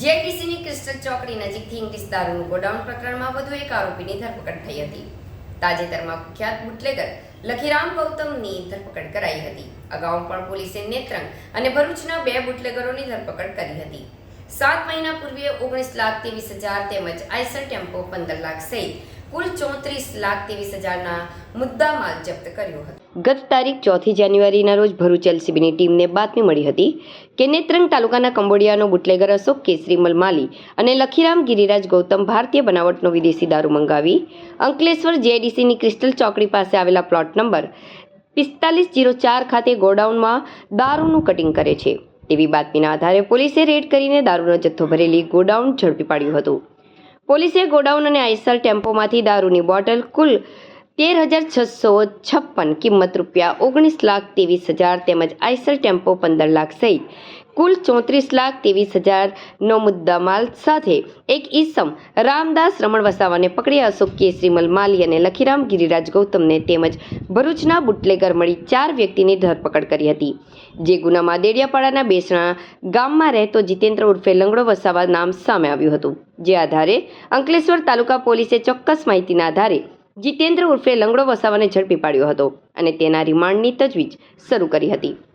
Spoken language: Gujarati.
જીઆઈડીસીની ક્રિસ્ટલ ચોકડી નજીકથી ઇંગ્લિશ દારૂનું ગોડાઉન પ્રકરણમાં વધુ એક આરોપીની ધરપકડ થઈ હતી. તાજેતરમાં કુખ્યાત બુટલેગર લખીરામ ગૌતમની ધરપકડ કરાઈ હતી. અગાઉ પણ પોલીસે નેત્રંગ અને ભરૂચના બે બુટલેગરોની ધરપકડ કરી હતી. સાત મહિના પૂર્વે ઓગણીસ લાખ ત્રેવીસ હજાર તેમજ આઈસર ટેમ્પો પંદર લાખ સહિત કુલ ચોત્રીસ લાખ ત્રેવીસ હજારના મુદ્દામાલ જપ્ત કર્યો હતો. ગત તારીખ ચોથી જાન્યુઆરીના રોજ ભરૂચ એલસીબીની ટીમને બાતમી મળી હતી કે નેત્રંગ તાલુકાના કંબોડિયાનો બુટલેગર અશોક કેસરીમલ માલી અને લખીરામ ગિરિરાજ ગૌતમ ભારતીય બનાવટનો વિદેશી દારૂ મંગાવી અંકલેશ્વર જેડીસીની ક્રિસ્ટલ ચોકડી પાસે આવેલા પ્લોટ નંબર પિસ્તાલીસ જીરો ચાર ખાતે ગોડાઉનમાં દારૂનું કટિંગ કરે છે. તેવી બાતમીના આધારે પોલીસે રેડ કરીને દારૂનો જથ્થો ભરેલી ગોડાઉન ઝડપી પાડ્યું હતું. પોલીસે ગોડાઉન અને આઈસર ટેમ્પોમાંથી દારૂની બોટલ કુલ તેર હજાર છસો છપ્પન કિંમત રૂપિયા ઓગણીસ લાખ ત્રેવીસ હજાર તેમજ આઈસર ટેમ્પો પંદર લાખ સહિત. કુલ ચોત્રીસ લાખ ત્રેવીસ હજારનો મુદ્દામાલ સાથે એક ઈસમ રામદાસ રમણ વસાવાને પકડી અશોક કેસરીમલ માલી અને લખીરામ ગિરિરાજ ગૌતમને તેમજ ભરૂચના બુટલેગર મળી ચાર વ્યક્તિની ધરપકડ કરી હતી. જે ગુનામાં દેડિયાપાડાના બેસણા ગામમાં રહેતો જીતેન્દ્ર ઉર્ફે લંગડો વસાવા નામ સામે આવ્યું હતું. જે આધારે અંકલેશ્વર તાલુકા પોલીસે ચોક્કસ માહિતીના આધારે જીતેન્દ્ર ઉર્ફે લંગડો વસાવાને ઝડપી પાડ્યો હતો અને તેના રિમાન્ડની તજવીજ શરૂ કરી હતી.